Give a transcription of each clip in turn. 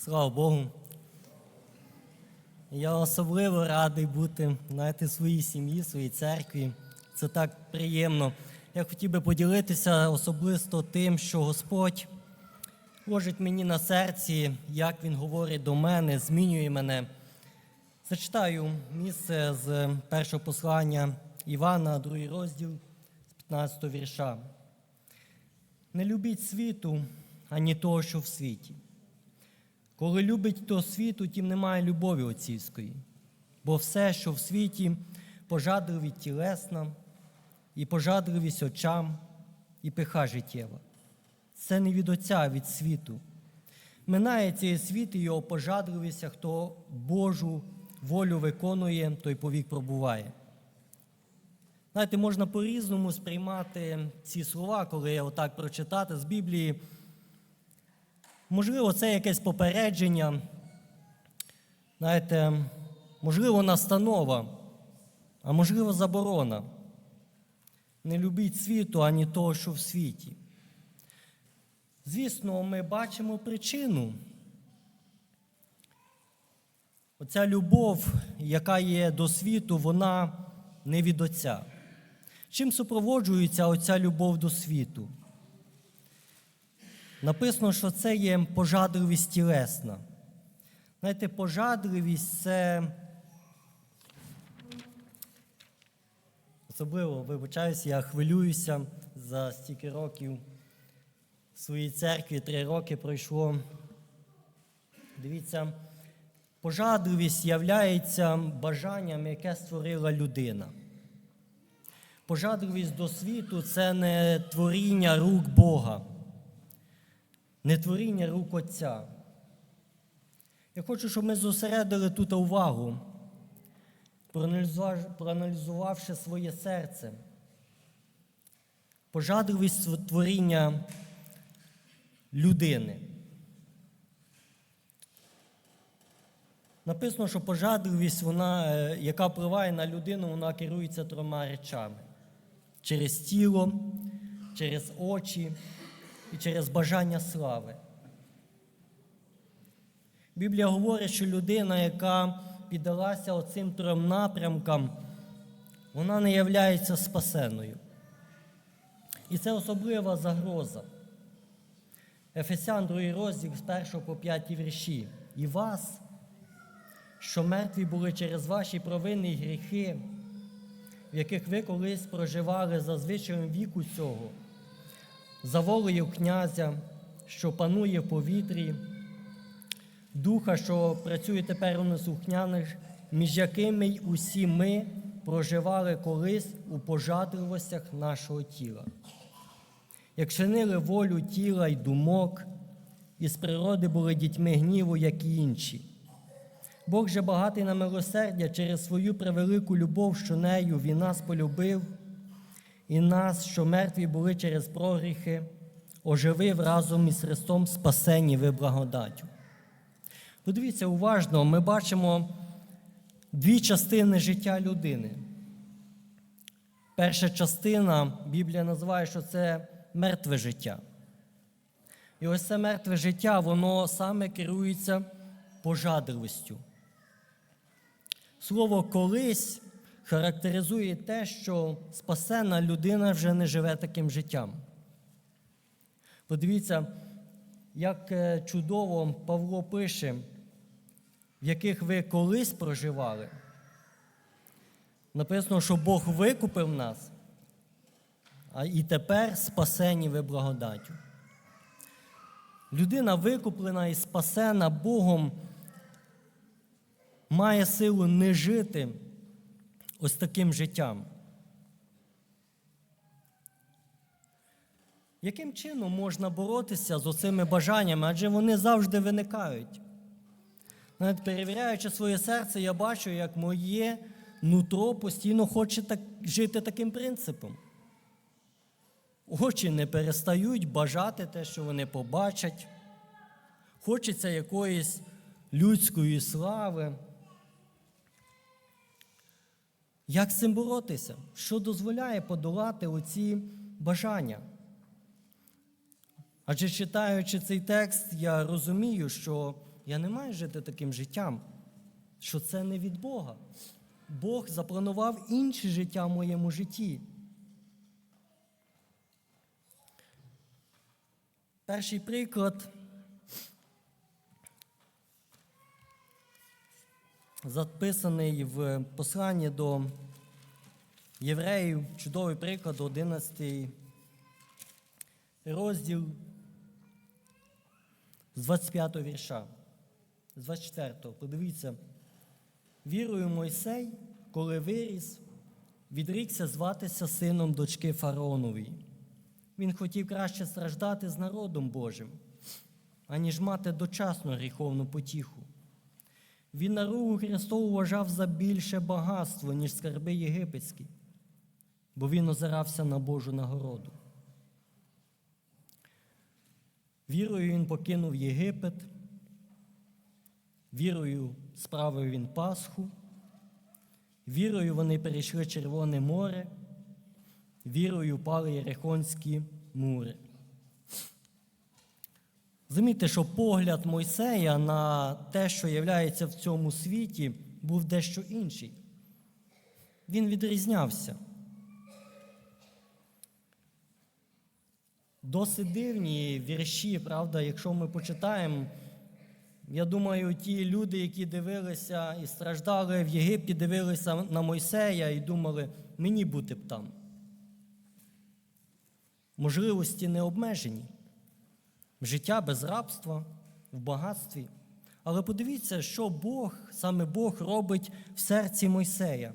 Слава Богу. Я особливо радий бути знаєте, своїй сім'ї, своїй церкві. Це так приємно. Я хотів би поділитися особисто тим, що Господь ложить мені на серці, як Він говорить до мене, змінює мене. Зачитаю місце з першого послання Івана, другий розділ з 15 вірша. Не любіть світу, ані того, що в світі. Коли любить то світу, тим немає любові отцівської. Бо все, що в світі, пожадливість тілесна, і пожадливість очам, і пиха життєва. Це не від Отця, а від світу. Минає цей світ і його пожадливість, а хто Божу волю виконує, той повік пробуває. Знаєте, можна по-різному сприймати ці слова, коли я отак прочитати з Біблії. Можливо, це якесь попередження, знаєте, можливо, настанова, а можливо, заборона. Не любіть світу, ані того, що в світі. Звісно, ми бачимо причину. Оця любов, яка є до світу, вона не від Отця. Чим супроводжується оця любов до світу? Написано, що це є пожадливість тілесна. Знаєте, пожадливість це. Особливо, вибачаюсь, я хвилююся за стільки років в своїй церкві, три роки пройшло. Дивіться, пожадливість являється бажанням, яке створила людина. Пожадливість до світу це не творіння рук Бога не творіння рук Отця. Я хочу, щоб ми зосередили тут увагу, проаналізувавши своє серце. Пожадливість творіння людини. Написано, що пожадливість, вона, е, яка впливає на людину, вона керується трьома речами: через тіло, через очі і через бажання слави. Біблія говорить, що людина, яка піддалася оцим трьом напрямкам, вона не являється спасеною. І це особлива загроза. Ефесян 2 розділ з 1 по 5 вірші. І вас, що мертві були через ваші провини і гріхи, в яких ви колись проживали за звичаєм віку цього за волею князя, що панує в повітрі, духа, що працює тепер у неслухняних, між якими й усі ми проживали колись у пожадливостях нашого тіла, як чинили волю тіла й думок, і з природи були дітьми гніву, як і інші. Бог же багатий на милосердя через свою превелику любов, що нею він нас полюбив і нас, що мертві були через прогріхи, оживив разом із Христом спасені ви благодаттю. Подивіться уважно, ми бачимо дві частини життя людини. Перша частина Біблія називає, що це мертве життя. І ось це мертве життя, воно саме керується пожадливістю. Слово колись характеризує те, що спасена людина вже не живе таким життям. Подивіться, як е, чудово Павло пише, в яких ви колись проживали. Написано, що Бог викупив нас, а і тепер спасені ви благодаттю. Людина викуплена і спасена Богом має силу не жити ось таким життям. Яким чином можна боротися з оцими бажаннями? Адже вони завжди виникають. Навіть перевіряючи своє серце, я бачу, як моє нутро постійно хоче так, жити таким принципом. Очі не перестають бажати те, що вони побачать. Хочеться якоїсь людської слави. Як з цим боротися? Що дозволяє подолати оці бажання? Адже читаючи цей текст, я розумію, що Я не маю жити таким життям, що це не від Бога. Бог запланував інше життя в моєму житті. Перший приклад записаний в посланні до євреїв, чудовий приклад, 11 розділ з 25 вірша, з 24. го Подивіться. Вірою Мойсей, коли виріс, відрікся зватися сином дочки Фараонової. Він хотів краще страждати з народом Божим, аніж мати дочасну гріховну потіху. Він наругу Христову вважав за більше багатство, ніж скарби єгипетські, бо він озирався на Божу нагороду. Вірою він покинув Єгипет, вірою справив він Пасху, вірою вони перейшли Червоне море, вірою пали Єрихонські мури. Замітьте, що погляд Мойсея на те, що являється в цьому світі, був дещо інший. Він відрізнявся. Досить дивні вірші, правда, якщо ми почитаємо. Я думаю, ті люди, які дивилися і страждали в Єгипті, дивилися на Мойсея і думали, мені бути б там. Можливості не обмежені. Життя без рабства, в багатстві. Але подивіться, що Бог, саме Бог робить в серці Мойсея.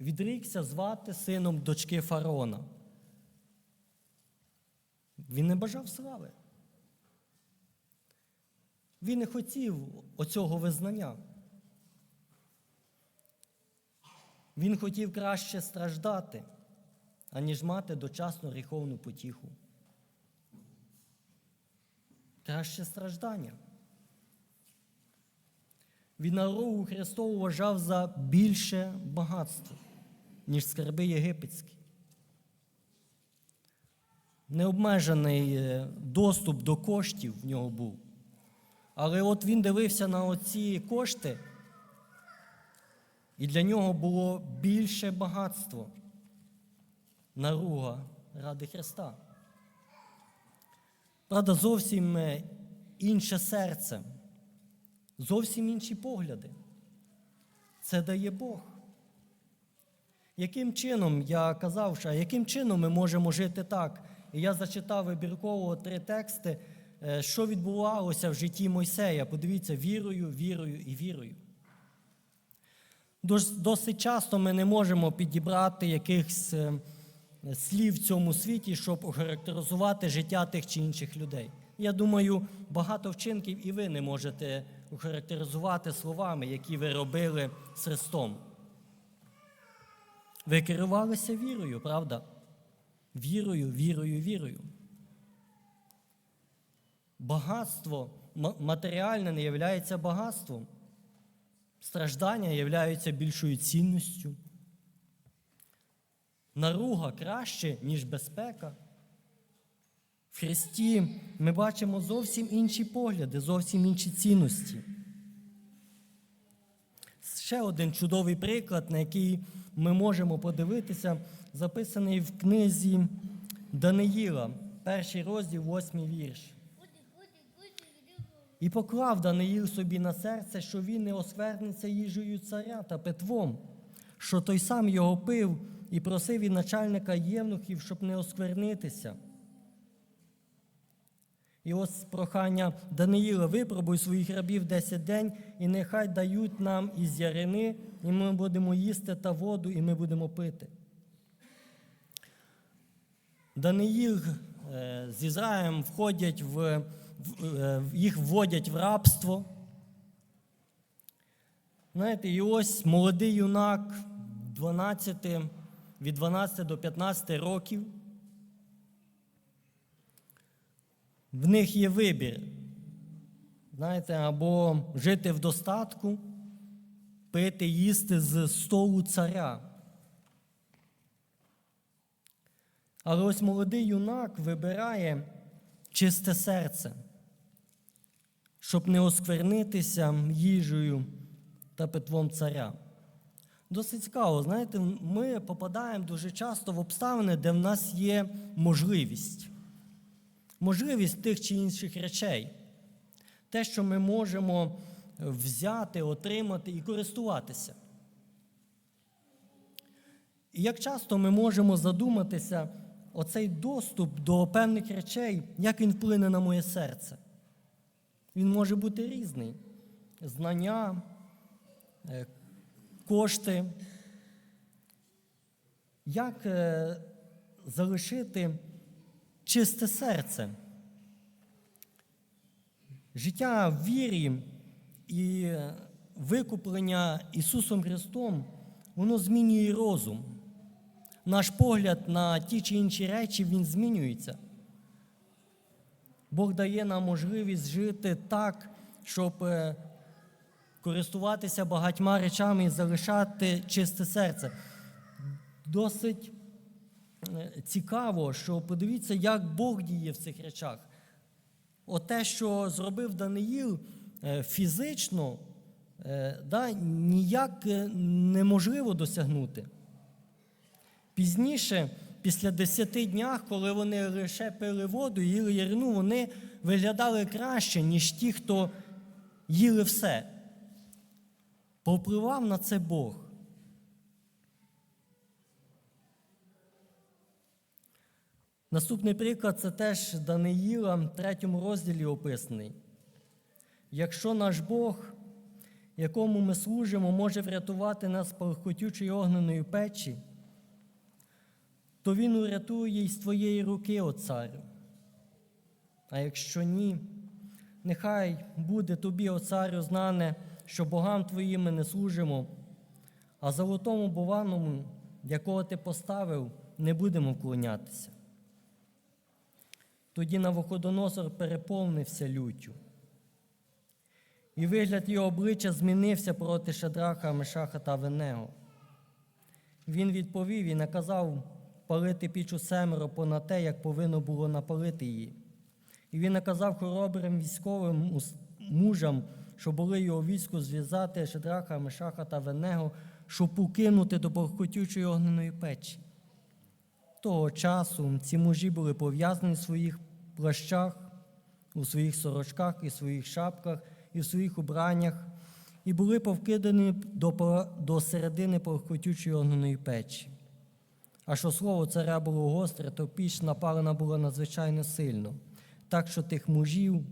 Відрікся звати сином дочки фараона. Він не бажав слави. Він не хотів оцього визнання. Він хотів краще страждати, аніж мати дочасну гріховну потіху. Краще страждання. Він наругу Христову вважав за більше багатство, ніж скарби єгипетські. Необмежений е, доступ до коштів в нього був. Але от він дивився на оці кошти, і для нього було більше багатство, наруга ради Христа. Правда, зовсім е, інше серце, зовсім інші погляди. Це дає Бог. Яким чином, я казав, що яким чином ми можемо жити так? І я зачитав вибірково три тексти, е, що відбувалося в житті Мойсея. Подивіться, вірою, вірою і вірою. Досить часто ми не можемо підібрати якихось е, слів в цьому світі, щоб охарактеризувати життя тих чи інших людей. Я думаю, багато вчинків і ви не можете охарактеризувати словами, які ви робили з Христом. Ви керувалися вірою, правда? Вірою, вірою, вірою. Багатство матеріальне не є багатством. Страждання являються більшою цінністю. Наруга краще, ніж безпека. В Христі ми бачимо зовсім інші погляди, зовсім інші цінності. Ще один чудовий приклад, на який ми можемо подивитися, записаний в книзі Даниїла, перший розділ, восьмий вірш. І поклав Даниїл собі на серце, що він не оскверниться їжею царя та питвом, що той сам його пив і просив від начальника євнухів, щоб не осквернитися. І ось прохання Даниїла, випробуй своїх рабів 10 день, і нехай дають нам із ярини, і ми будемо їсти та воду, і ми будемо пити. Даниїл е, з Ізраїлем входять в, в- е, їх вводять в рабство. Знаєте, і ось молодий юнак 12, від 12 до 15 років. В них є вибір. Знаєте, або жити в достатку, пити, їсти з столу царя. Але ось молодий юнак вибирає чисте серце. щоб не осквернитися їжею та питвом царя. Досить цікаво, знаєте, ми попадаємо дуже часто в обставини, де в нас є можливість. Можливість тих чи інших речей. Те, що ми можемо взяти, отримати і користуватися. І як часто ми можемо задуматися, оцей доступ до певних речей, як він вплине на моє серце? Він може бути різний. Знання, е, кошти. Як е, залишити чисте серце? Життя в вірі і викуплення Ісусом Христом, воно змінює розум. Наш погляд на ті чи інші речі, він змінюється. Бог дає нам можливість жити так, щоб е, користуватися багатьма речами і залишати чисте серце. Досить е, цікаво, що подивіться, як Бог діє в цих речах. Оте, що зробив Даниїл е, фізично, е, да, ніяк неможливо досягнути. Пізніше, після десяти днях, коли вони лише пили воду і їли ярину, вони виглядали краще, ніж ті, хто їли все. Повпливав на це Бог. Наступний приклад це теж Даниїла в третьому розділі описаний. Якщо наш Бог, якому ми служимо, може врятувати нас з палахкотючої огненої печі, то Він урятує й з твоєї руки, о царю. А якщо ні, нехай буде тобі, о царю, знане, що богам твоїм ми не служимо, а золотому бованому, якого ти поставив, не будемо вклонятися. Тоді Навуходоносор переповнився люттю. І вигляд його обличчя змінився проти Шадраха, Мешаха та Венего. Він відповів і наказав палити піч у семеро понад те, як повинно було напалити її. І він наказав хоробрим військовим мужам, що були його війську, зв'язати Шадраха, Мешаха та Венего, щоб укинути до похотючої огненої печі. Того часу ці мужі були пов'язані в своїх плащах, у своїх сорочках і своїх шапках, і в своїх убраннях, і були повкидані до, до середини похотючої огненої печі. А що слово царя було гостре, то піч напалена була надзвичайно сильно, так що тих мужів,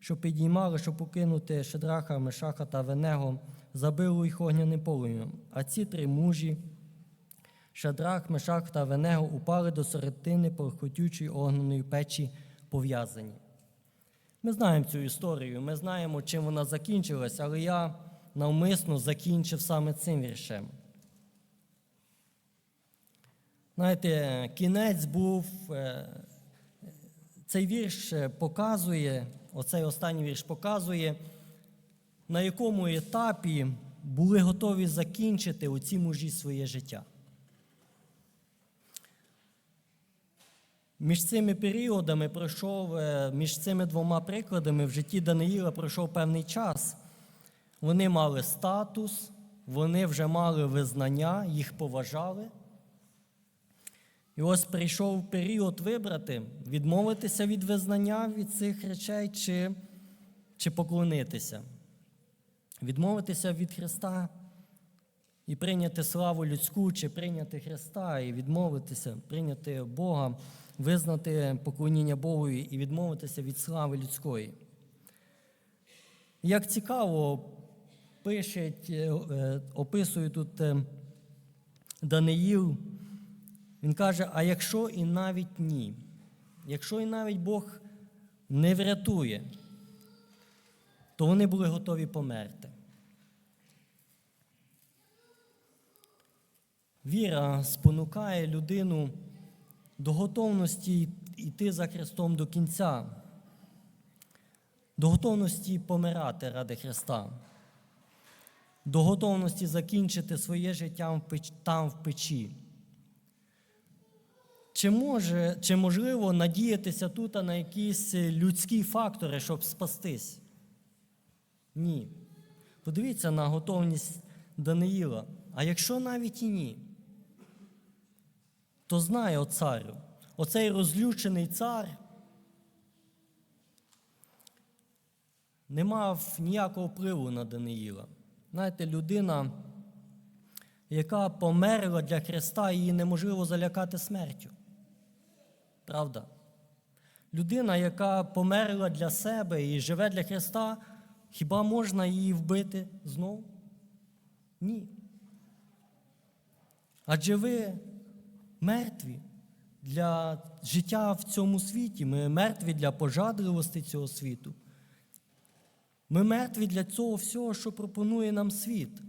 що підіймали, щоб покинути Шедраха, Мешаха та Венего, забило їх огняним полум'ям. А ці три мужі, Шадрах, Мешах та Венего упали до середини порохотючої огненої печі пов'язані. Ми знаємо цю історію, ми знаємо, чим вона закінчилась, але я навмисно закінчив саме цим віршем. Знаєте, кінець був, е, цей вірш е, показує, оцей останній вірш показує, на якому етапі були готові закінчити у ці мужі своє життя. Між цими періодами пройшов, е, між цими двома прикладами в житті Даниїла пройшов певний час. Вони мали статус, вони вже мали визнання, їх поважали. І ось прийшов період вибрати, відмовитися від визнання від цих речей чи, чи поклонитися. Відмовитися від Христа і прийняти славу людську, чи прийняти Христа, і відмовитися, прийняти Бога, визнати поклоніння Богу і відмовитися від слави людської. Як цікаво, пише, описує тут е, Даниїл, він каже: а якщо і навіть ні, якщо і навіть Бог не врятує, то вони були готові померти. Віра спонукає людину до готовності йти за Христом до кінця, до готовності помирати ради Христа, до готовності закінчити своє життя там в печі. Чи, може, чи можливо надіятися тут на якісь людські фактори, щоб спастись? Ні. Подивіться на готовність Даниїла. А якщо навіть і ні, то знає царю. Оцей розлючений цар не мав ніякого впливу на Даниїла. Знаєте, людина, яка померла для Христа, її неможливо залякати смертю. Правда? Людина, яка померла для себе і живе для Христа, хіба можна її вбити знову? Ні. Адже ви мертві для життя в цьому світі, ми мертві для пожадливості цього світу. Ми мертві для цього всього, що пропонує нам світ.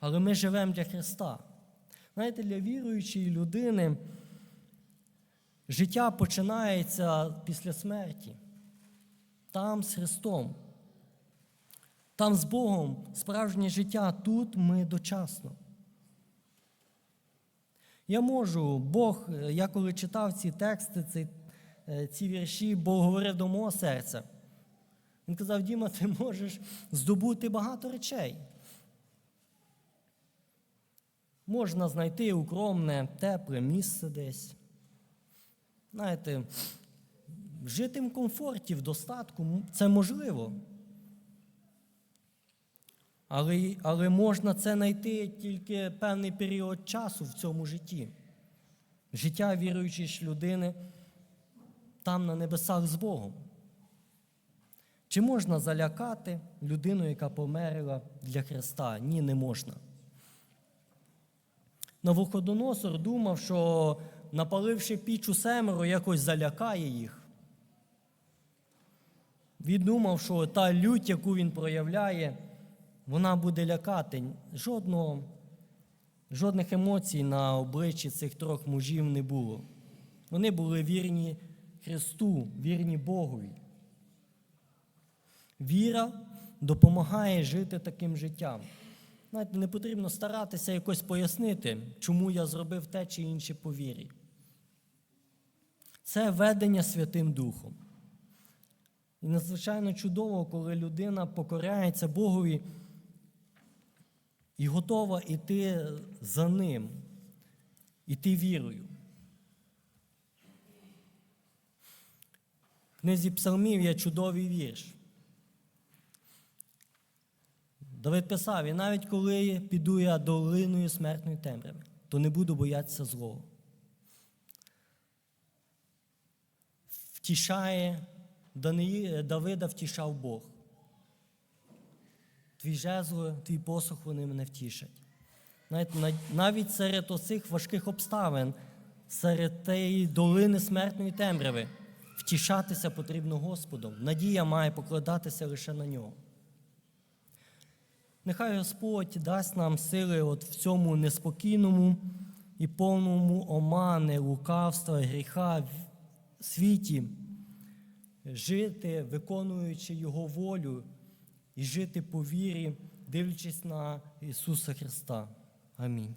Але ми живемо для Христа. Знаєте, для віруючої людини життя починається після смерті. Там з Христом. Там з Богом справжнє життя, тут ми дочасно. Я можу, Бог, е, я коли читав ці тексти, ці, е, ці вірші, Бог говорив до мого серця. Він казав, Діма, ти можеш здобути багато речей. Можна знайти укромне, тепле місце десь. Знаєте, жити в комфорті, в достатку це можливо. Але, але можна це знайти тільки певний період часу в цьому житті. Життя віруючої людини там на небесах з Богом. Чи можна залякати людину, яка померла для Христа? Ні, не можна. Навуходоносор думав, що напаливши піч у семеро, якось залякає їх. Він думав, що та лють, яку він проявляє, вона буде лякати. Жодного, жодних емоцій на обличчі цих трьох мужів не було. Вони були вірні Христу, вірні Богові. Віра допомагає жити таким життям. Знаєте, не потрібно старатися якось пояснити, чому я зробив те чи інше по вірі. Це ведення Святим Духом. І надзвичайно чудово, коли людина покоряється Богові і готова йти за ним, іти вірою. В книзі Псалмів є чудовий вірш. Давид писав, і навіть коли піду я долиною смертної темряви, то не буду боятися злого. Втішає Давида втішав Бог. Твій жезло, твій посох вони мене втішать. Навіть серед оцих важких обставин, серед тієї долини смертної темряви, втішатися потрібно Господом. Надія має покладатися лише на нього. Нехай Господь дасть нам сили от в цьому неспокійному і повному омани, лукавства, гріха світі жити, виконуючи Його волю і жити по вірі, дивлячись на Ісуса Христа. Амінь.